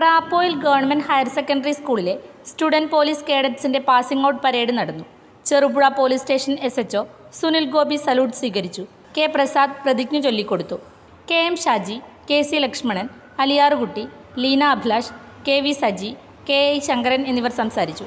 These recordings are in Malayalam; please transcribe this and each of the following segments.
പ്രാപ്പോയിൽ ഗവൺമെന്റ് ഹയർ സെക്കൻഡറി സ്കൂളിലെ സ്റ്റുഡന്റ് പോലീസ് കേഡറ്റ്സിന്റെ പാസിംഗ് ഔട്ട് പരേഡ് നടന്നു. Cherupuzha police station S H Sunil Gopi salute സ്വീകരിച്ചു. കെ പ്രസാദ് പ്രതിജ്ഞ ചൊല്ലിക്കൊടുത്തു. K M Shaji K C Lakshmanan Aliyarukutty Leena Abhilash K V Saji K I Sankaran എന്നിവർ സംസാരിച്ചു.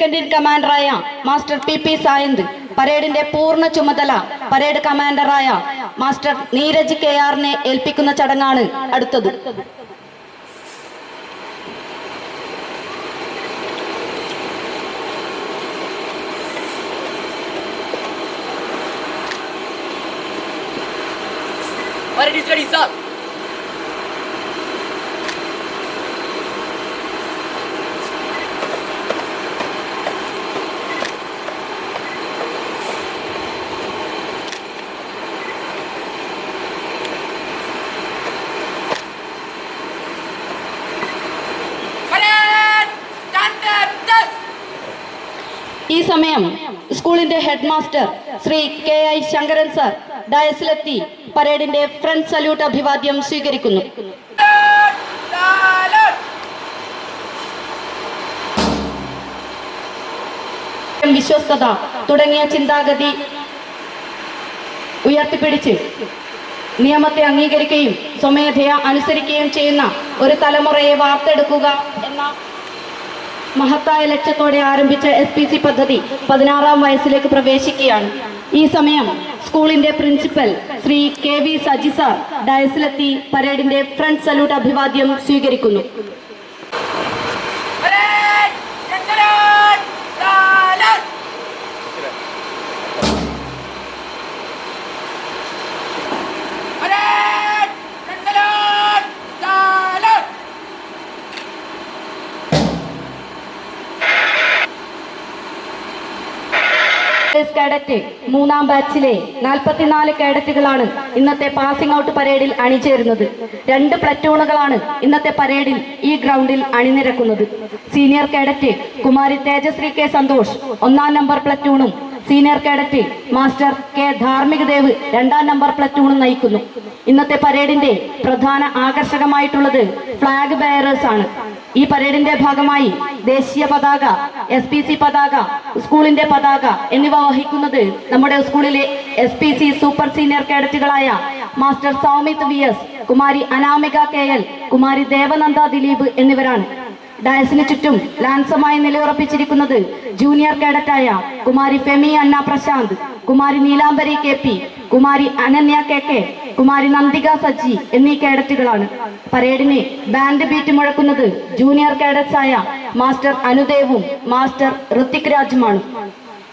സെക്കൻഡ് ഇൻ കമാൻഡറായ മാസ്റ്റർ പി പി സായന്ത് പരേഡിന്റെ പൂർണ ചുമതല പരേഡ് കമാൻഡറായ മാസ്റ്റർ നീരജ് കെ ആറിനെ ഏൽപ്പിക്കുന്ന ചടങ്ങാണ് അടുത്തത് Parade is study, sir! സമയം സ്കൂളിന്റെ head master Shri K I Shankaran sir ഡയസിലെത്തി പരേഡിന്റെ ഫ്രണ്ട് സല്യൂട്ട് അഭിവാദ്യം സ്വീകരിക്കുന്നു. വിശ്വസ്തത തുടങ്ങിയ ചിന്താഗതി ഉയർത്തിപ്പിടിച്ച് നിയമത്തെ അംഗീകരിക്കുകയും സ്വമേധയാ അനുസരിക്കുകയും ചെയ്യുന്ന ഒരു തലമുറയെ വാർത്തെടുക്കുക എന്ന മഹത്തായ ലക്ഷ്യത്തോടെ ആരംഭിച്ച എസ് പി സി പദ്ധതി പതിനാറാം വയസ്സിലേക്ക് പ്രവേശിക്കുകയാണ്. ഈ സമയം സ്കൂളിന്റെ principal Shri K V Saji sir ഡയസിലെത്തി പരേഡിന്റെ ഫ്രണ്ട് സല്യൂട്ട് അഭിവാദ്യം സ്വീകരിക്കുന്നു. പോലീസ് കേഡറ്റ് മൂന്നാം ബാച്ചിലെ നാൽപ്പത്തിനാല് കേഡറ്റുകളാണ് ഇന്നത്തെ പാസിംഗ് ഔട്ട് പരേഡിൽ അണിചേരുന്നത്. രണ്ട് പ്ലറ്റൂണുകളാണ് ഇന്നത്തെ പരേഡിൽ ഈ ഗ്രൗണ്ടിൽ അണിനിരക്കുന്നത്. സീനിയർ കേഡറ്റ് കുമാരി തേജശ്രീ കെ സന്തോഷ് ഒന്നാം number പ്ലറ്റൂണും senior cadet master K Dharmika Dev രണ്ടാം നമ്പർ പ്ലറ്റൂണ് നയിക്കുന്നു. ഇന്നത്തെ പരേഡിന്റെ പ്രധാന ആകർഷകമായിട്ടുള്ളത് ഫ്ലാഗ് ബെയറേഴ്സ് ആണ്. ഈ പരേഡിന്റെ ഭാഗമായി ദേശീയ പതാക എസ് പി സി പതാക സ്കൂളിന്റെ പതാക എന്നിവ വഹിക്കുന്നത് നമ്മുടെ സ്കൂളിലെ S P C super senior കേഡറ്റുകളായ master സൗമിത് V S Kumari Anamika K L Kumari Devananda Dileep എന്നിവരാണ്. ഡയസിന് ചുറ്റും ലാൻസമായി നിലയുറപ്പിച്ചിരിക്കുന്നത് ജൂനിയർ കേഡറ്റായ കുമാരി ഫെമി അന്ന Prashanth Kumari Neelambari K P Kumari Ananya K K Kumari Nandika Sajji എന്നീ കേഡറ്റുകളാണ്. പരേഡിനെ ബാൻഡ് ബീറ്റ് മുഴക്കുന്നത് ജൂനിയർ കേഡറ്റ്സ് ആയ മാസ്റ്റർ അനുദേവും മാസ്റ്റർ ഋത്തിക് രാജുമാണ്.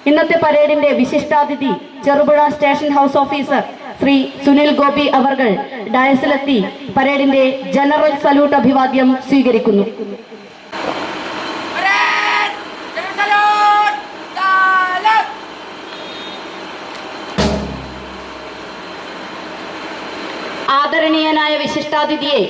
ഇന്നത്തെ പരേഡിന്റെ വിശിഷ്ടാതിഥി Cherupuzha station house officer Shri Sunil Gopi അവർകൾ ഡയസിലെത്തി പരേഡിന്റെ ജനറൽ സല്യൂട്ട് അഭിവാദ്യം സ്വീകരിക്കുന്നു. ആദരണീയനായ വിശിഷ്ടാതിഥിയെ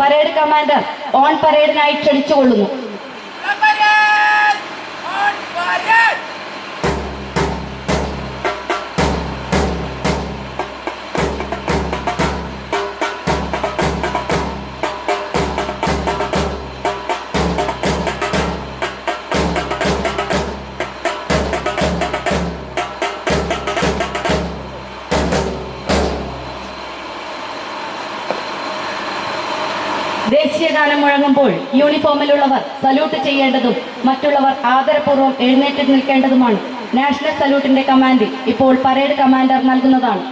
പരേഡ് കമാൻഡർ ഓൺ പരേഡിനായി ക്ഷണിച്ചുകൊള്ളുന്നു. ദേശീയ ഗാനം മുഴങ്ങുമ്പോൾ യൂണിഫോമിലുള്ളവർ സല്യൂട്ട് ചെയ്യേണ്ടതും മറ്റുള്ളവർ ആദരപൂർവം എഴുന്നേറ്റ് നിൽക്കേണ്ടതുമാണ്. നാഷണൽ സല്യൂട്ടിന്റെ കമാൻഡ് ഇപ്പോൾ പരേഡ് കമാൻഡർ നൽകുന്നതാണ്.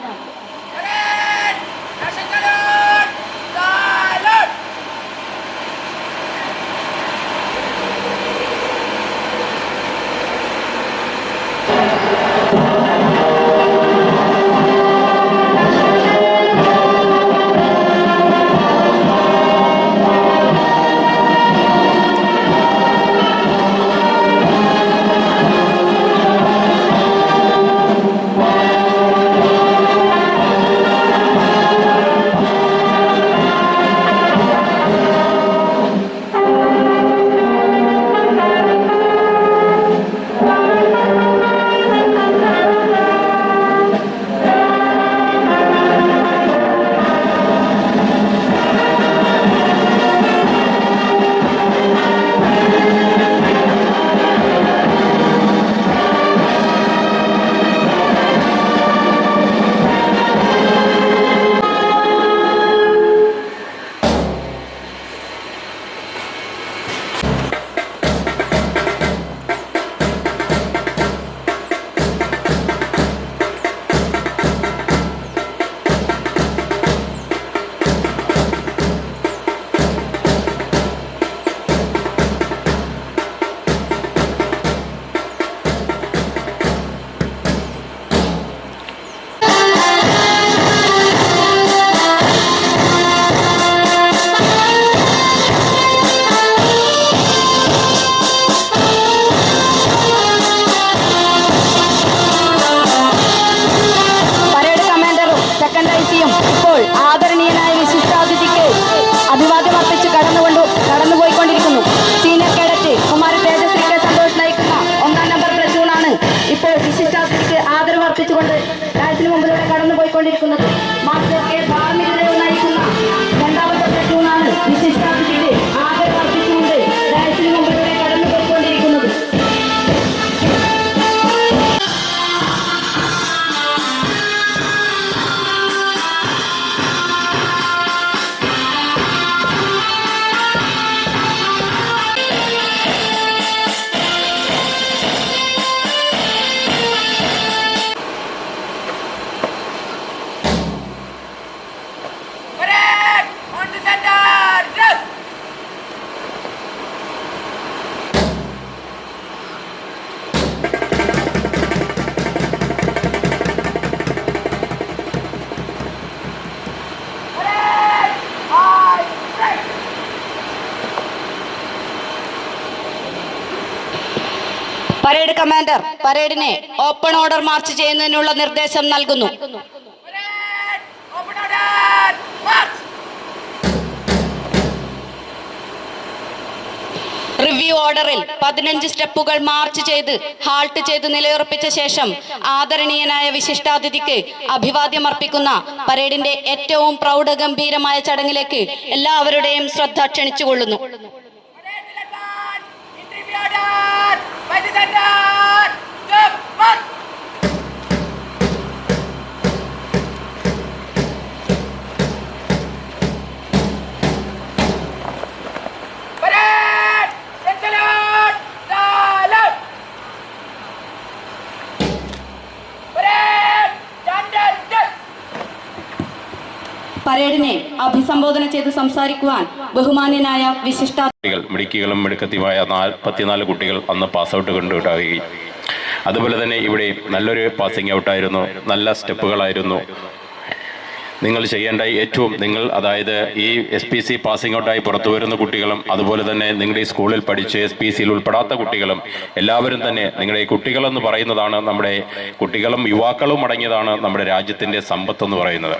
പരേഡ് കമാൻഡർ പരേഡിനെ ഓപ്പൺ ഓർഡർ മാർച്ച് ചെയ്യുന്നതിനുള്ള നിർദ്ദേശം നൽകുന്നു! റിവ്യൂ ഓർഡറിൽ പതിനഞ്ച് സ്റ്റെപ്പുകൾ മാർച്ച് ചെയ്ത് ഹാൾട്ട് ചെയ്ത് നിലയുറപ്പിച്ച ശേഷം ആദരണീയനായ വിശിഷ്ടാതിഥിക്ക് അഭിവാദ്യം അർപ്പിക്കുന്ന പരേഡിന്റെ ഏറ്റവും പ്രൗഢഗംഭീരമായ ചടങ്ങിലേക്ക് എല്ലാവരുടെയും ശ്രദ്ധ ക്ഷണിച്ചുകൊള്ളുന്നു പരേഡിനെ അഭിസംബോധന ചെയ്ത് സംസാരിക്കുവാൻ ബഹുമാന്യനായ വിശിഷ്ട മിടുക്കികളും മിടുക്കത്തിയുമായ നാൽപ്പത്തിനാല് കുട്ടികൾ അന്ന് പാസ് ഔട്ട് അതുപോലെ തന്നെ ഇവിടെ നല്ലൊരു പാസിംഗ് ഔട്ടായിരുന്നു നല്ല സ്റ്റെപ്പുകളായിരുന്നു. നിങ്ങൾ ചെയ്യേണ്ട ഏറ്റവും നിങ്ങൾ അതായത് ഈ എസ് പി സി പാസിംഗ് ഔട്ടായി പുറത്തു വരുന്ന കുട്ടികളും അതുപോലെ തന്നെ നിങ്ങളുടെ ഈ സ്കൂളിൽ പഠിച്ച് എസ് പി സിയിൽ ഉൾപ്പെടാത്ത കുട്ടികളും എല്ലാവരും തന്നെ നിങ്ങളുടെ ഈ കുട്ടികളെന്ന് പറയുന്നതാണ് നമ്മുടെ കുട്ടികളും യുവാക്കളും അടങ്ങിയതാണ് നമ്മുടെ രാജ്യത്തിന്റെ സമ്പത്ത് എന്ന് പറയുന്നത്.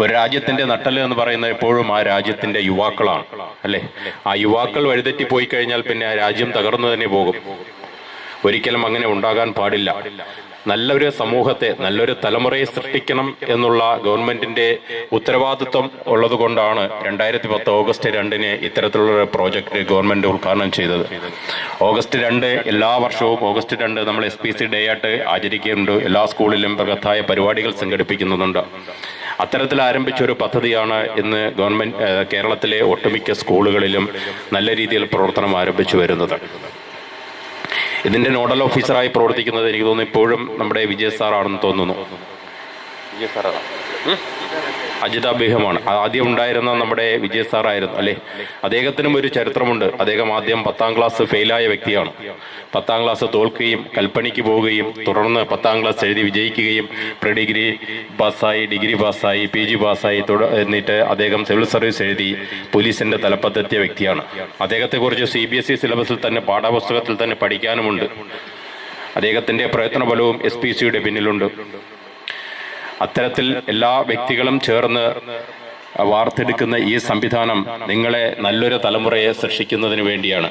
ഒരു രാജ്യത്തിന്റെ നട്ടൽ എന്ന് പറയുന്നത് എപ്പോഴും ആ രാജ്യത്തിന്റെ യുവാക്കളാണ് അല്ലേ? ആ യുവാക്കൾ വഴിതെറ്റി പോയി കഴിഞ്ഞാൽ പിന്നെ ആ രാജ്യം തകർന്നു തന്നെ പോകും. ഒരിക്കലും അങ്ങനെ ഉണ്ടാകാൻ പാടില്ല. നല്ലൊരു സമൂഹത്തെ നല്ലൊരു തലമുറയെ സൃഷ്ടിക്കണം എന്നുള്ള ഗവൺമെന്റിന്റെ ഉത്തരവാദിത്വം ഉള്ളതുകൊണ്ടാണ് രണ്ടായിരത്തി പത്ത് ഓഗസ്റ്റ് രണ്ടിന് ഇത്തരത്തിലുള്ള ഒരു പ്രോജക്റ്റ് ഗവൺമെന്റ് ഉദ്ഘാടനം ചെയ്തത്. ഓഗസ്റ്റ് രണ്ട് എല്ലാ വർഷവും ഓഗസ്റ്റ് രണ്ട് നമ്മൾ എസ് പി സി ഡേ ആയിട്ട് ആചരിക്കുന്നുണ്ട്. എല്ലാ സ്കൂളിലും ബൃഹത്തായ പരിപാടികൾ സംഘടിപ്പിക്കുന്നുണ്ട്. അത്തരത്തിൽ ആരംഭിച്ച ഒരു പദ്ധതിയാണ് ഇന്ന് ഗവൺമെന്റ് കേരളത്തിലെ ഒട്ടുമിക്ക സ്കൂളുകളിലും നല്ല രീതിയിൽ പ്രവർത്തനം ആരംഭിച്ചു വരുന്നത്. ഇതിന്റെ നോഡൽ ഓഫീസറായി പ്രവർത്തിക്കുന്നത് എനിക്ക് തോന്നുന്നു ഇപ്പോഴും നമ്മുടെ വിജയ് സാറാണെന്ന് തോന്നുന്നു. വിജയ് സാറാണ്. അജിത ബേഹമാണ് ആദ്യം ഉണ്ടായിരുന്ന നമ്മുടെ വിജയ് സാറായിരുന്നു അല്ലേ? അദ്ദേഹത്തിനും ഒരു ചരിത്രമുണ്ട്. അദ്ദേഹം ആദ്യം പത്താം ക്ലാസ് ഫെയിലായ വ്യക്തിയാണ്. പത്താം ക്ലാസ് തോൽക്കുകയും കൽപ്പണിക്ക് പോവുകയും തുടർന്ന് പത്താം ക്ലാസ് എഴുതി വിജയിക്കുകയും പ്രീ ഡിഗ്രി പാസ്സായി ഡിഗ്രി പാസ്സായി പി ജി പാസ്സായി തുട എന്നിട്ട് അദ്ദേഹം സിവിൽ സർവീസ് എഴുതി പോലീസിന്റെ തലപ്പത്തെത്തിയ വ്യക്തിയാണ്. അദ്ദേഹത്തെക്കുറിച്ച് സി ബി എസ് ഇ സിലബസിൽ തന്നെ പാഠപുസ്തകത്തിൽ തന്നെ പഠിക്കാനുമുണ്ട്. അദ്ദേഹത്തിന്റെ പ്രയത്ന ബലവും എസ് പി സിയുടെ പിന്നിലുണ്ട്. അത്തരത്തിൽ എല്ലാ വ്യക്തികളും ചേർന്ന് വാർത്തെടുക്കുന്ന ഈ സംവിധാനം നിങ്ങളെ നല്ലൊരു തലമുറയെ സൃഷ്ടിക്കുന്നതിന് വേണ്ടിയാണ്.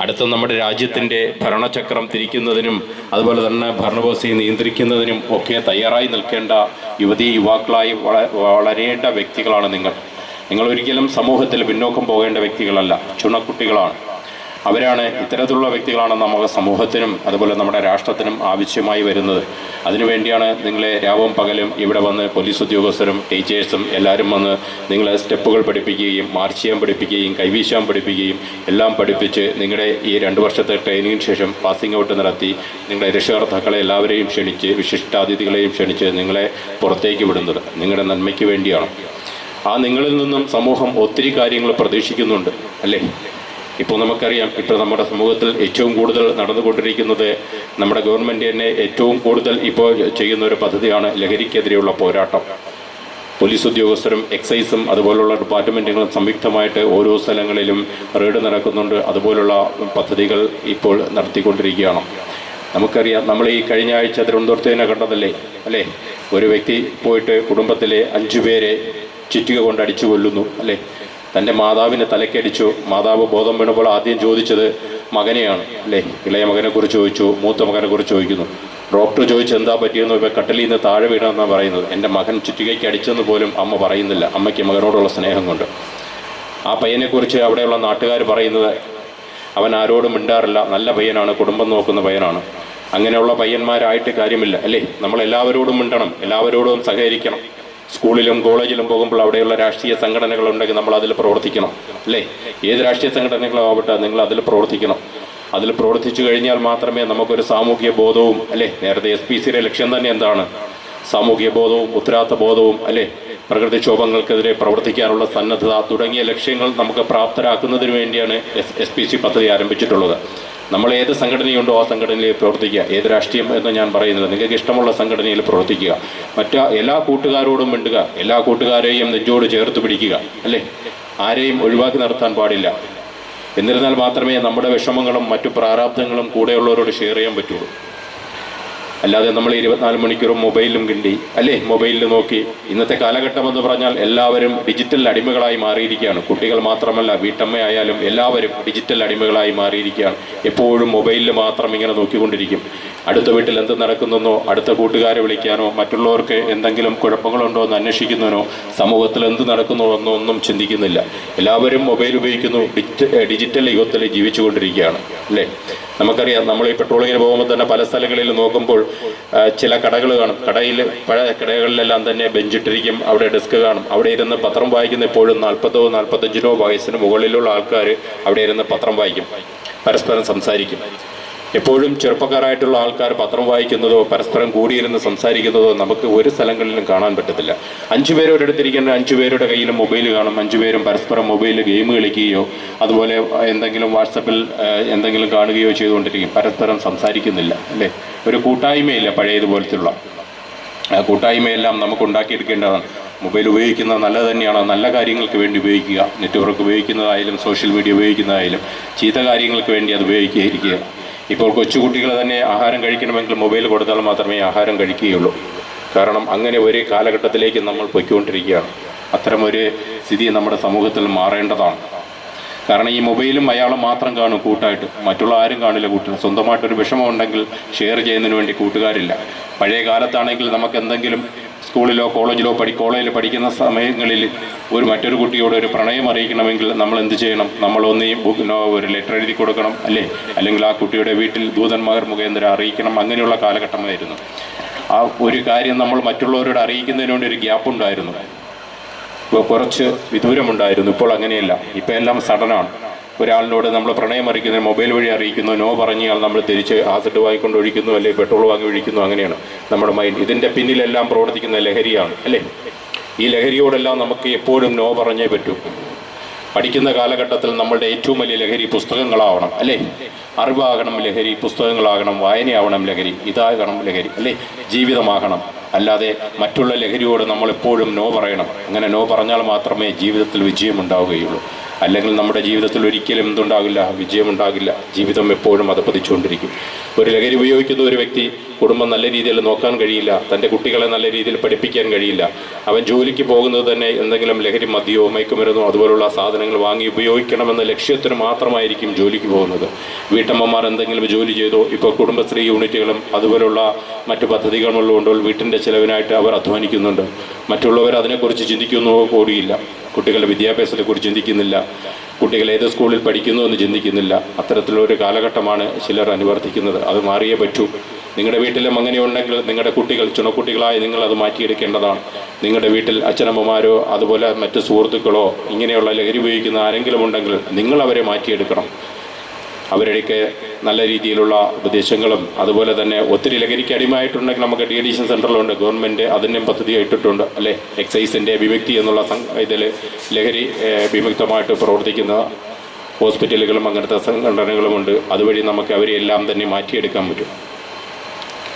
അടുത്ത നമ്മുടെ രാജ്യത്തിന്റെ ഭരണചക്രം തിരിക്കുന്നതിനും അതുപോലെ തന്നെ ഭരണപോസി നിയന്ത്രിക്കുന്നതിനും ഒക്കെ തയ്യാറായി നിൽക്കേണ്ട യുവതി യുവാക്കളായി വള- വളരേണ്ട വ്യക്തികളാണ് നിങ്ങൾ. നിങ്ങൾ ഒരിക്കലും സമൂഹത്തിൽ പിന്നോക്കം പോകേണ്ട വ്യക്തികളല്ല ചുണക്കുട്ടികളാണ്. അവരാണ് ഇത്തരത്തിലുള്ള വ്യക്തികളാണ് നമുക്ക് സമൂഹത്തിനും അതുപോലെ നമ്മുടെ രാഷ്ട്രത്തിനും ആവശ്യമായി വരുന്നത്. അതിനുവേണ്ടിയാണ് നിങ്ങളെ രാവും പകലും ഇവിടെ വന്ന് പോലീസ് ഉദ്യോഗസ്ഥരും ടീച്ചേഴ്സും എല്ലാവരും വന്ന് നിങ്ങളെ സ്റ്റെപ്പുകൾ പഠിപ്പിക്കുകയും മാർച്ച് ചെയ്യാൻ പഠിപ്പിക്കുകയും കൈവീശാൻ പഠിപ്പിക്കുകയും എല്ലാം പഠിപ്പിച്ച് നിങ്ങളുടെ ഈ രണ്ട് വർഷത്തെ ട്രെയിനിങ്ങിന് ശേഷം പാസിംഗ് ഔട്ട് നടത്തി നിങ്ങളുടെ രക്ഷകർത്താക്കളെ എല്ലാവരെയും ക്ഷണിച്ച് വിശിഷ്ടാതിഥികളെയും ക്ഷണിച്ച് നിങ്ങളെ പുറത്തേക്ക് വിടുന്നത് നിങ്ങളുടെ നന്മയ്ക്ക് വേണ്ടിയാണ്. ആ നിങ്ങളിൽ നിന്നും സമൂഹം ഒത്തിരി കാര്യങ്ങൾ പ്രതീക്ഷിക്കുന്നുണ്ട് അല്ലേ? ഇപ്പോൾ നമുക്കറിയാം ഇപ്പോൾ നമ്മുടെ സമൂഹത്തിൽ ഏറ്റവും കൂടുതൽ നടന്നുകൊണ്ടിരിക്കുന്നത് നമ്മുടെ ഗവൺമെന്റ് തന്നെ ഏറ്റവും കൂടുതൽ ഇപ്പോൾ ചെയ്യുന്ന ഒരു പദ്ധതിയാണ് ലഹരിക്കെതിരെയുള്ള പോരാട്ടം. പോലീസ് ഉദ്യോഗസ്ഥരും എക്സൈസും അതുപോലുള്ള ഡിപ്പാർട്ട്മെന്റുകളും സംയുക്തമായിട്ട് ഓരോ സ്ഥലങ്ങളിലും റെയ്ഡ് നടക്കുന്നുണ്ട്. അതുപോലുള്ള പദ്ധതികൾ ഇപ്പോൾ നടത്തിക്കൊണ്ടിരിക്കുകയാണ്. നമുക്കറിയാം നമ്മൾ ഈ കഴിഞ്ഞ ആഴ്ച തിരുവനന്തപുരത്ത് തന്നെ കണ്ടതല്ലേ? അല്ലേ? ഒരു വ്യക്തി പോയിട്ട് കുടുംബത്തിലെ അഞ്ചു പേരെ ചുറ്റിക കൊണ്ട് അടിച്ചു കൊല്ലുന്നു. അല്ലേ? തന്റെ മാതാവിനെ തലക്കടിച്ചു. മാതാവ് ബോധം വീണപ്പോൾ ആദ്യം ചോദിച്ചത് മകനെയാണ്. അല്ലേ? ഇളയ മകനെ കുറിച്ച് ചോദിച്ചു മൂത്ത മകനെ കുറിച്ച് ചോദിക്കുന്നു. ഡോക്ടർ ചോദിച്ചു എന്താ പറ്റിയെന്ന് ഇപ്പോൾ കട്ടലിൽ നിന്ന് താഴെ വീണമെന്നാണ് പറയുന്നത്? എന്റെ മകൻ ചുറ്റികയ്ക്ക് അടിച്ചെന്ന് പോലും അമ്മ പറയുന്നില്ല. അമ്മയ്ക്ക് മകനോടുള്ള സ്നേഹം കൊണ്ട് ആ പയ്യനെക്കുറിച്ച് അവിടെയുള്ള നാട്ടുകാർ പറയുന്നത് അവൻ ആരോടും മിണ്ടാറില്ല. നല്ല പയ്യനാണ് കുടുംബം നോക്കുന്ന പയ്യനാണ്. അങ്ങനെയുള്ള പയ്യന്മാരായിട്ട് കാര്യമില്ല. അല്ലേ? നമ്മൾ എല്ലാവരോടും മിണ്ടണം. എല്ലാവരോടും സഹകരിക്കണം. സ്കൂളിലും കോളേജിലും പോകുമ്പോൾ അവിടെയുള്ള രാഷ്ട്രീയ സംഘടനകളുണ്ടെങ്കിൽ നമ്മൾ അതിൽ പ്രവർത്തിക്കണം അല്ലേ? ഏത് രാഷ്ട്രീയ സംഘടനകളാവട്ടെ നിങ്ങൾ അതിൽ പ്രവർത്തിക്കണം. അതിൽ പ്രവർത്തിച്ചു കഴിഞ്ഞാൽ മാത്രമേ നമുക്കൊരു സാമൂഹ്യ ബോധവും അല്ലേ? നേരത്തെ എസ് പി സിയുടെ ലക്ഷ്യം തന്നെ എന്താണ്? സാമൂഹ്യ ബോധവും ഉത്തരവാദിത്ത ബോധവും അല്ലേ? പ്രകൃതിക്ഷോഭങ്ങൾക്കെതിരെ പ്രവർത്തിക്കാനുള്ള സന്നദ്ധത തുടങ്ങിയ ലക്ഷ്യങ്ങൾ നമുക്ക് പ്രാപ്തരാക്കുന്നതിന് വേണ്ടിയാണ് എസ് എസ് പദ്ധതി ആരംഭിച്ചിട്ടുള്ളത്. നമ്മൾ ഏത് സംഘടനയുണ്ടോ ആ സംഘടനയിൽ പ്രവർത്തിക്കുക. ഏത് രാഷ്ട്രീയം എന്ന് ഞാൻ പറയുന്നില്ല. നിങ്ങൾക്ക് ഇഷ്ടമുള്ള സംഘടനയിൽ പ്രവർത്തിക്കുക. മറ്റു എല്ലാ കൂട്ടുകാരോടും മിണ്ടുക. എല്ലാ കൂട്ടുകാരെയും നെഞ്ചോട് ചേർത്ത് പിടിക്കുക. അല്ലേ? ആരെയും ഒഴിവാക്കി നിർത്താൻ പാടില്ല. എന്നിരുന്നാൽ മാത്രമേ നമ്മുടെ വിഷമങ്ങളും മറ്റു പ്രാരാബ്ദങ്ങളും കൂടെയുള്ളവരോട് ഷെയർ ചെയ്യാൻ പറ്റുള്ളൂ. അല്ലാതെ നമ്മൾ ഇരുപത്തിനാല് മണിക്കൂറും മൊബൈലും കിണ്ടി അല്ലേ? മൊബൈലിൽ നോക്കി. ഇന്നത്തെ കാലഘട്ടം എന്ന് പറഞ്ഞാൽ എല്ലാവരും ഡിജിറ്റൽ അടിമകളായി മാറിയിരിക്കുകയാണ്. കുട്ടികൾ മാത്രമല്ല വീട്ടമ്മയായാലും എല്ലാവരും ഡിജിറ്റൽ അടിമകളായി മാറിയിരിക്കുകയാണ്. എപ്പോഴും മൊബൈലിൽ മാത്രം ഇങ്ങനെ നോക്കിക്കൊണ്ടിരിക്കും. അടുത്ത വീട്ടിൽ എന്ത് നടക്കുന്നെന്നോ അടുത്ത കൂട്ടുകാരെ വിളിക്കാനോ മറ്റുള്ളവർക്ക് എന്തെങ്കിലും കുഴപ്പങ്ങളുണ്ടോ എന്ന് അന്വേഷിക്കുന്നതിനോ സമൂഹത്തിൽ എന്ത് നടക്കുന്നോ എന്നോ ഒന്നും ചിന്തിക്കുന്നില്ല. എല്ലാവരും മൊബൈൽ ഉപയോഗിക്കുന്നു ഡിജിറ്റ- ഡിജിറ്റൽ യുഗത്തിൽ ജീവിച്ചുകൊണ്ടിരിക്കുകയാണ് അല്ലേ? നമുക്കറിയാം നമ്മൾ ഈ പെട്രോളിങ്ങിന് പോകുമ്പോൾ തന്നെ പല സ്ഥലങ്ങളിൽ നോക്കുമ്പോൾ ചില കടകൾ കാണും. കടയിൽ പല കടകളിലെല്ലാം തന്നെ ബെഞ്ചിട്ടിരിക്കും അവിടെ ഡെസ്ക് കാണും. അവിടെ ഇരുന്ന് പത്രം വായിക്കുന്ന എപ്പോഴും നാൽപ്പതോ നാൽപ്പത്തഞ്ചിനോ വയസ്സിന് മുകളിലുള്ള ആൾക്കാർ അവിടെ ഇരുന്ന് പത്രം വായിക്കും പരസ്പരം സംസാരിക്കും. എപ്പോഴും ചെറുപ്പക്കാരായിട്ടുള്ള ആൾക്കാർ പത്രം വായിക്കുന്നതോ പരസ്പരം കൂടിയിരുന്ന് സംസാരിക്കുന്നതോ നമുക്ക് ഒരു സ്ഥലങ്ങളിലും കാണാൻ പറ്റത്തില്ല. അഞ്ചു പേര് ഒരിടത്തിരിക്കുന്ന അഞ്ചു പേരുടെ കയ്യിലും മൊബൈൽ കാണും. അഞ്ചു പേരും പരസ്പരം മൊബൈലിൽ ഗെയിം കളിക്കുകയോ അതുപോലെ എന്തെങ്കിലും വാട്സപ്പിൽ എന്തെങ്കിലും കാണുകയോ ചെയ്തുകൊണ്ടിരിക്കും. പരസ്പരം സംസാരിക്കുന്നില്ല അല്ലേ? ഒരു കൂട്ടായ്മയില്ല പഴയതുപോലത്തുള്ള. ആ കൂട്ടായ്മയെല്ലാം നമുക്ക് ഉണ്ടാക്കിയെടുക്കേണ്ടതാണ്. മൊബൈൽ ഉപയോഗിക്കുന്നത് നല്ലത് തന്നെയാണ്. നല്ല കാര്യങ്ങൾക്ക് വേണ്ടി ഉപയോഗിക്കുക. നെറ്റ്വർക്ക് ഉപയോഗിക്കുന്നതായാലും സോഷ്യൽ മീഡിയ ഉപയോഗിക്കുന്നതായാലും ചീത്ത കാര്യങ്ങൾക്ക് വേണ്ടി അത് ഉപയോഗിക്കാതിരിക്കുക ഇപ്പോൾ കൊച്ചുകുട്ടികൾ തന്നെ ആഹാരം കഴിക്കണമെങ്കിൽ മൊബൈൽ കൊടുത്താൽ മാത്രമേ ആഹാരം കഴിക്കുകയുള്ളൂ. കാരണം അങ്ങനെ ഒരു കാലഘട്ടത്തിലേക്ക് നമ്മൾ പൊയ്ക്കൊണ്ടിരിക്കുകയാണ്. അത്തരമൊരു സ്ഥിതി നമ്മുടെ സമൂഹത്തിൽ മാറേണ്ടതാണ്. കാരണം ഈ മൊബൈലും അയാളും മാത്രം കാണും കൂട്ടായിട്ട്. മറ്റുള്ള ആരും കാണില്ല കൂട്ടിൽ സ്വന്തമായിട്ടൊരു വിഷമം ഉണ്ടെങ്കിൽ ഷെയർ ചെയ്യുന്നതിന് വേണ്ടി കൂട്ടുകാരില്ല. പഴയ കാലത്താണെങ്കിൽ നമുക്ക് എന്തെങ്കിലും സ്കൂളിലോ കോളേജിലോ പഠി കോളേജിൽ പഠിക്കുന്ന സമയങ്ങളിൽ ഒരു മറ്റൊരു കുട്ടിയോട് ഒരു പ്രണയം അറിയിക്കണമെങ്കിൽ നമ്മൾ എന്ത് ചെയ്യണം? നമ്മൾ ഒന്നീ ഒരു ലെറ്റർ എഴുതി കൊടുക്കണം അല്ലേ? അല്ലെങ്കിൽ ആ കുട്ടിയുടെ വീട്ടിൽ ദൂതന്മാർ മുഖേന്ദ്ര അറിയിക്കണം അങ്ങനെയുള്ള കാലഘട്ടമായിരുന്നു. ആ ഒരു കാര്യം നമ്മൾ മറ്റുള്ളവരോട് അറിയിക്കുന്നതിന് വേണ്ടി ഒരു ഗ്യാപ്പ് ഉണ്ടായിരുന്നു. കുറച്ച് വിദൂരമുണ്ടായിരുന്നു. ഇപ്പോൾ അങ്ങനെയല്ല. ഇപ്പോൾ എല്ലാം സഡനാണ്. ഒരാളിനോട് നമ്മൾ പ്രണയം അറിയിക്കുന്നത് മൊബൈൽ വഴി അറിയിക്കുന്നു നോ പറഞ്ഞാൽ നമ്മൾ തിരിച്ച് ആസിഡ് വാങ്ങിക്കൊണ്ട് ഒഴിക്കുന്നു അല്ലെങ്കിൽ പെട്രോൾ വാങ്ങി ഒഴിക്കുന്നു അങ്ങനെയാണ് നമ്മുടെ മൈൻഡ് ഇതിന്റെ പിന്നിലെല്ലാം പ്രവർത്തിക്കുന്ന ലഹരിയാണ് അല്ലേ? ഈ ലഹരിയോടെല്ലാം നമുക്ക് എപ്പോഴും നോ പറഞ്ഞേ പറ്റൂ. പഠിക്കുന്ന കാലഘട്ടത്തിൽ നമ്മളുടെ ഏറ്റവും വലിയ ലഹരി പുസ്തകങ്ങളാവണം അല്ലേ? അറിവാകണം ലഹരി പുസ്തകങ്ങളാകണം വായനയാവണം ലഹരി ഇതാകണം ലഹരി അല്ലേ? ജീവിതമാകണം. അല്ലാതെ മറ്റുള്ള ലഹരിയോട് നമ്മൾ എപ്പോഴും നോ പറയണം. അങ്ങനെ നോ പറഞ്ഞാൽ മാത്രമേ ജീവിതത്തിൽ വിജയം ഉണ്ടാവുകയുള്ളൂ അല്ലെങ്കിൽ നമ്മുടെ ജീവിതത്തിൽ ഒരിക്കലും എന്തുണ്ടാകില്ല വിജയമുണ്ടാകില്ല. ജീവിതം എപ്പോഴും അത് പതിച്ചുകൊണ്ടിരിക്കും. ഒരു ലഹരി ഉപയോഗിക്കുന്ന ഒരു വ്യക്തി കുടുംബം നല്ല രീതിയിൽ നോക്കാൻ കഴിയില്ല തന്റെ കുട്ടികളെ നല്ല രീതിയിൽ പഠിപ്പിക്കാൻ കഴിയില്ല അവൻ ജോലിക്ക് പോകുന്നത് തന്നെ എന്തെങ്കിലും ലഹരി മദ്യമോ മയക്കുമരുന്നോ അതുപോലുള്ള സാധനങ്ങൾ വാങ്ങി ഉപയോഗിക്കണമെന്ന ലക്ഷ്യത്തിന് മാത്രമായിരിക്കും ജോലിക്ക് പോകുന്നത്. വീട്ടമ്മമാർ എന്തെങ്കിലും ജോലി ചെയ്തോ ഇപ്പോൾ കുടുംബശ്രീ യൂണിറ്റുകളും അതുപോലുള്ള മറ്റു പദ്ധതികളുമുള്ളതുകൊണ്ടോ വീട്ടിന്റെ ചിലവിനായിട്ട് അവർ അധ്വാനിക്കുന്നുണ്ട്. മറ്റുള്ളവർ അതിനെക്കുറിച്ച് ചിന്തിക്കുന്നോ കൂടിയില്ല കുട്ടികളുടെ വിദ്യാഭ്യാസത്തെക്കുറിച്ച് ചിന്തിക്കുന്നില്ല. കുട്ടികൾ ഏത് സ്കൂളിൽ പഠിക്കുന്നു എന്ന് ചിന്തിക്കുന്നില്ല. അത്തരത്തിലൊരു കാലഘട്ടമാണ് ചിലർ അനുവർത്തിക്കുന്നത്. അത് മാറിയേ പറ്റൂ. നിങ്ങളുടെ വീട്ടിലും അങ്ങനെയുണ്ടെങ്കിൽ നിങ്ങളുടെ കുട്ടികൾ ചുണക്കുട്ടികളായി നിങ്ങൾ അത് മാറ്റിയെടുക്കേണ്ടതാണ്. നിങ്ങളുടെ വീട്ടിൽ അച്ഛനമ്മമാരോ അതുപോലെ മറ്റ് സുഹൃത്തുക്കളോ ഇങ്ങനെയുള്ള ലഹരി ഉപയോഗിക്കുന്ന ആരെങ്കിലും ഉണ്ടെങ്കിൽ നിങ്ങൾ അവരെ മാറ്റിയെടുക്കണം. അവരുടെയൊക്കെ നല്ല രീതിയിലുള്ള ഉപദേശങ്ങളും അതുപോലെ തന്നെ ഒത്തിരി ലഹരിക്ക് അടിമയായിട്ടുണ്ടെങ്കിൽ നമുക്ക് ഡി അഡീഷൻ സെന്ററിലുണ്ട് ഗവൺമെന്റ് അതിന്റെയും പദ്ധതി ഇട്ടിട്ടുണ്ട് അല്ലേ? എക്സൈസിന്റെ വിമുക്തി എന്നുള്ള ഇതിൽ ലഹരി വിമുക്തമായിട്ട് പ്രവർത്തിക്കുന്ന ഹോസ്പിറ്റലുകളും അങ്ങനത്തെ സംഘടനകളുമുണ്ട് അതുവഴി നമുക്ക് അവരെ എല്ലാം തന്നെ മാറ്റിയെടുക്കാൻ പറ്റും.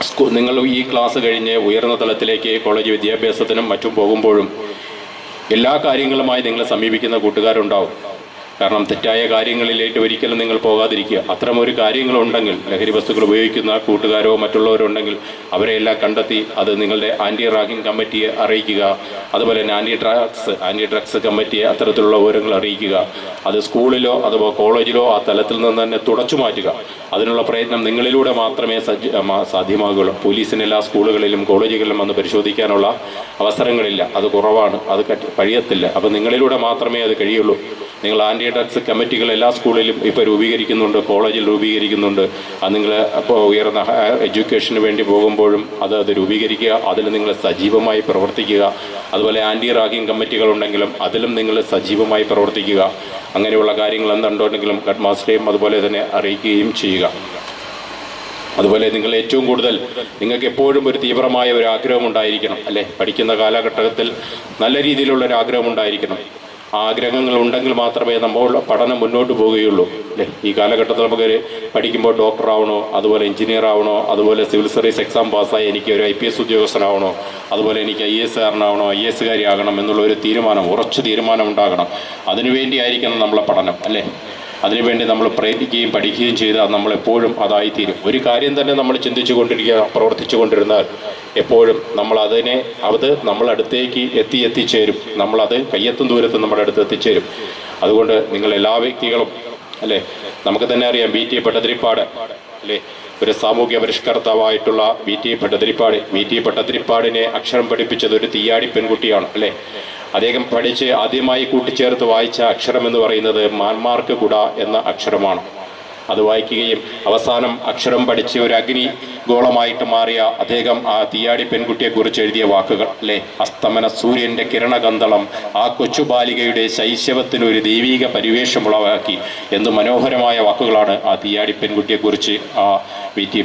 സ്കൂ നിങ്ങൾ ഈ ക്ലാസ് കഴിഞ്ഞ് ഉയർന്ന തലത്തിലേക്ക് കോളേജ് വിദ്യാഭ്യാസത്തിനും മറ്റും പോകുമ്പോഴും എല്ലാ കാര്യങ്ങളുമായി നിങ്ങളെ സമീപിക്കുന്ന കൂട്ടുകാരുണ്ടാവും. കാരണം തെറ്റായ കാര്യങ്ങളിലേക്ക് ഒരിക്കലും നിങ്ങൾ പോകാതിരിക്കുക. അത്തരമൊരു കാര്യങ്ങളുണ്ടെങ്കിൽ ലഹരി വസ്തുക്കൾ ഉപയോഗിക്കുന്ന കൂട്ടുകാരോ മറ്റുള്ളവരോ ഉണ്ടെങ്കിൽ അവരെയെല്ലാം കണ്ടെത്തി അത് നിങ്ങളുടെ ആന്റി റാഗിംഗ് കമ്മിറ്റിയെ അറിയിക്കുക. അതുപോലെ തന്നെ ആന്റി ഡ്രഗ്സ് ആന്റി ഡ്രഗ്സ് കമ്മിറ്റിയെ അത്തരത്തിലുള്ള വിവരങ്ങൾ അറിയിക്കുക. അത് സ്കൂളിലോ അഥവാ കോളേജിലോ ആ തലത്തിൽ നിന്ന് തന്നെ തുടച്ചു മാറ്റുക. അതിനുള്ള പ്രയത്നം നിങ്ങളിലൂടെ മാത്രമേ സാധ്യമാകുകയുള്ളൂ. പോലീസിന് എല്ലാ സ്കൂളുകളിലും കോളേജുകളിലും വന്ന് പരിശോധിക്കാനുള്ള അവസരങ്ങളില്ല. അത് കുറവാണ്. അത് കഴിയത്തില്ല. അപ്പോൾ നിങ്ങളിലൂടെ മാത്രമേ അത് കഴിയുള്ളൂ. നിങ്ങൾ ആന്റി ഡ്രഗ്സ് കമ്മിറ്റികൾ എല്ലാ സ്കൂളിലും ഇപ്പോൾ രൂപീകരിക്കുന്നുണ്ട് കോളേജിൽ രൂപീകരിക്കുന്നുണ്ട്. അത് നിങ്ങൾ അപ്പോൾ ഉയർന്ന ഹയർ എഡ്യൂക്കേഷന് വേണ്ടി പോകുമ്പോഴും അത് അത് രൂപീകരിക്കുക അതിൽ നിങ്ങൾ സജീവമായി പ്രവർത്തിക്കുക. അതുപോലെ ആന്റി റാഗിംഗ് കമ്മിറ്റികളുണ്ടെങ്കിലും അതിലും നിങ്ങൾ സജീവമായി പ്രവർത്തിക്കുക. അങ്ങനെയുള്ള കാര്യങ്ങൾ എന്തുണ്ടെങ്കിലും ഹെഡ് മാസ്റ്ററെയും അതുപോലെ തന്നെ അറിയിക്കുകയും ചെയ്യുക. അതുപോലെ നിങ്ങൾ ഏറ്റവും കൂടുതൽ നിങ്ങൾക്ക് എപ്പോഴും ഒരു തീവ്രമായ ഒരു ആഗ്രഹം ഉണ്ടായിരിക്കണം അല്ലേ? പഠിക്കുന്ന കാലഘട്ടത്തിൽ നല്ല രീതിയിലുള്ള ഒരു ആഗ്രഹം ഉണ്ടായിരിക്കണം. ആഗ്രഹങ്ങൾ ഉണ്ടെങ്കിൽ മാത്രമേ നമ്മൾ പഠനം മുന്നോട്ട് പോവുകയുള്ളൂ അല്ലേ? ഈ കാലഘട്ടത്തിൽ നമുക്ക് പഠിക്കുമ്പോൾ ഡോക്ടർ ആവണോ അതുപോലെ എഞ്ചിനീയർ ആവണോ അതുപോലെ സിവിൽ സർവീസ് എക്സാം പാസ്സായി എനിക്ക് ഒരു ഐ പി എസ് ഉദ്യോഗസ്ഥനാവണോ അതുപോലെ എനിക്ക് ഐ എസ് കാരനാവണോ ഐ എസ് കാരിയാകണം എന്നുള്ള ഒരു തീരുമാനം ഉറച്ചു തീരുമാനം ഉണ്ടാകണം. അതിനുവേണ്ടിയായിരിക്കണം നമ്മളെ പഠനം അല്ലേ? അതിനുവേണ്ടി നമ്മൾ പ്രയത്നിക്കുകയും പഠിക്കുകയും ചെയ്താൽ നമ്മൾ എപ്പോഴും അതായിത്തീരും. ഒരു കാര്യം തന്നെ നമ്മൾ ചിന്തിച്ചു കൊണ്ടിരിക്കുക പ്രവർത്തിച്ചു കൊണ്ടിരുന്നാൽ എപ്പോഴും നമ്മൾ അതിനെ അത് നമ്മളടുത്തേക്ക് എത്തി എത്തിച്ചേരും. നമ്മളത് കയ്യെത്തും ദൂരത്ത് നമ്മുടെ അടുത്ത് എത്തിച്ചേരും. അതുകൊണ്ട് നിങ്ങൾ എല്ലാ വ്യക്തികളും അല്ലേ നമുക്ക് തന്നെ അറിയാം ബി ടി പട്ടതിരിപ്പാട് അല്ലേ ഒരു സാമൂഹ്യ പരിഷ്കർത്താവായിട്ടുള്ള വി ടി പട്ടതിരിപ്പാട് വി ടി പട്ടതിരിപ്പാടിനെ അക്ഷരം പഠിപ്പിച്ചത് ഒരു തീയാടി പെൺകുട്ടിയാണ് അല്ലേ? അദ്ദേഹം പഠിച്ച് ആദ്യമായി കൂട്ടിച്ചേർത്ത് വായിച്ച അക്ഷരം എന്ന് പറയുന്നത് മാൻമാർക്ക് കുട എന്ന അക്ഷരമാണ്. അത് വായിക്കുകയും അവസാനം അക്ഷരം പഠിച്ച് ഒരു അഗ്നി ഗോളമായിട്ട് മാറിയ അദ്ദേഹം ആ തീയാടി പെൺകുട്ടിയെക്കുറിച്ച് എഴുതിയ വാക്കുകൾ അല്ലെ? അസ്തമന സൂര്യന്റെ കിരണകന്തളം ആ കൊച്ചു ബാലികയുടെ ശൈശവത്തിന് ഒരു ദൈവീക പരിവേഷമുളവാക്കി എന്ത് മനോഹരമായ വാക്കുകളാണ് ആ തീയാടി പെൺകുട്ടിയെക്കുറിച്ച് ആ വി. ടി.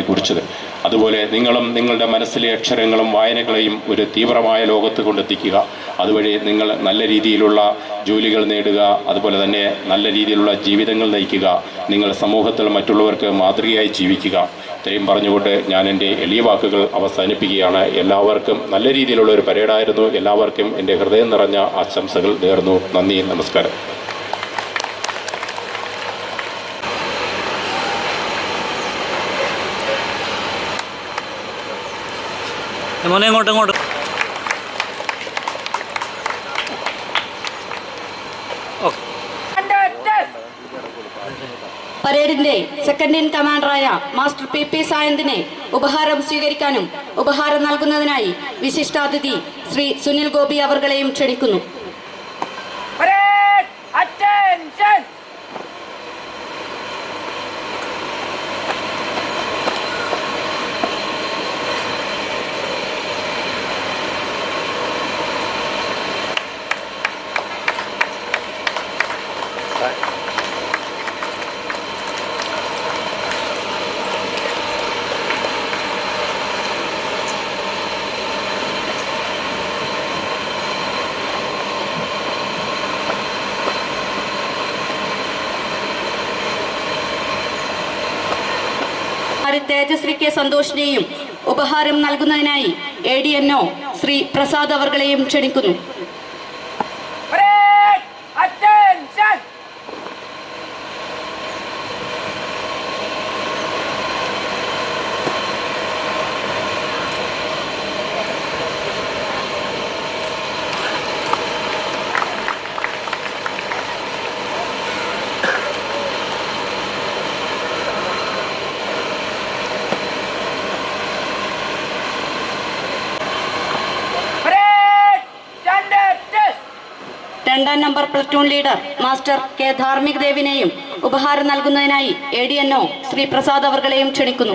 കുറിച്ചത്. അതുപോലെ നിങ്ങളും നിങ്ങളുടെ മനസ്സിലെ അക്ഷരങ്ങളും വായനകളെയും ഒരു തീവ്രമായ ലോകത്ത് കൊണ്ടെത്തിക്കുക. അതുവഴി നിങ്ങൾ നല്ല രീതിയിലുള്ള ജോലികൾ നേടുക അതുപോലെ തന്നെ നല്ല രീതിയിലുള്ള ജീവിതങ്ങൾ നയിക്കുക നിങ്ങൾ സമൂഹത്തിൽ മറ്റുള്ളവർക്ക് മാതൃകയായി ജീവിക്കുക. ഇത്രയും പറഞ്ഞുകൊണ്ട് ഞാൻ എന്റെ എളിയ വാക്കുകൾ അവസാനിപ്പിക്കുകയാണ്. എല്ലാവർക്കും നല്ല രീതിയിലുള്ള ഒരു പരേഡായിരുന്നു. എല്ലാവർക്കും എന്റെ ഹൃദയം നിറഞ്ഞ ആശംസകൾ നേർന്നു. നന്ദി നമസ്കാരം. മോനെ ഇങ്ങോട്ട് ഇങ്ങോട്ട്. പരേഡിന്റെ സെക്കൻഡ് ഇൻ കമാൻഡറായ മാസ്റ്റർ പി പി സായന്തിനെ ഉപഹാരം സ്വീകരിക്കാനും ഉപഹാരം നൽകുന്നതിനായി വിശിഷ്ടാതിഥി ശ്രീ സുനിൽ ഗോപി അവർകളെയും ക്ഷണിക്കുന്നു Parade. Attention. ആര് തേജശ്രീ കെ സന്തോഷിനെയും ഉപഹാരം നൽകുന്നതിനായി A D N O Shri Prasad അവർകളെയും ക്ഷണിക്കുന്നു. രണ്ടാം number platoon leader master K Dharmik ദേവിനെയും ഉപഹാരം നൽകുന്നതിനായി A D N O Shri Prasad അവർകളെയും ക്ഷണിക്കുന്നു.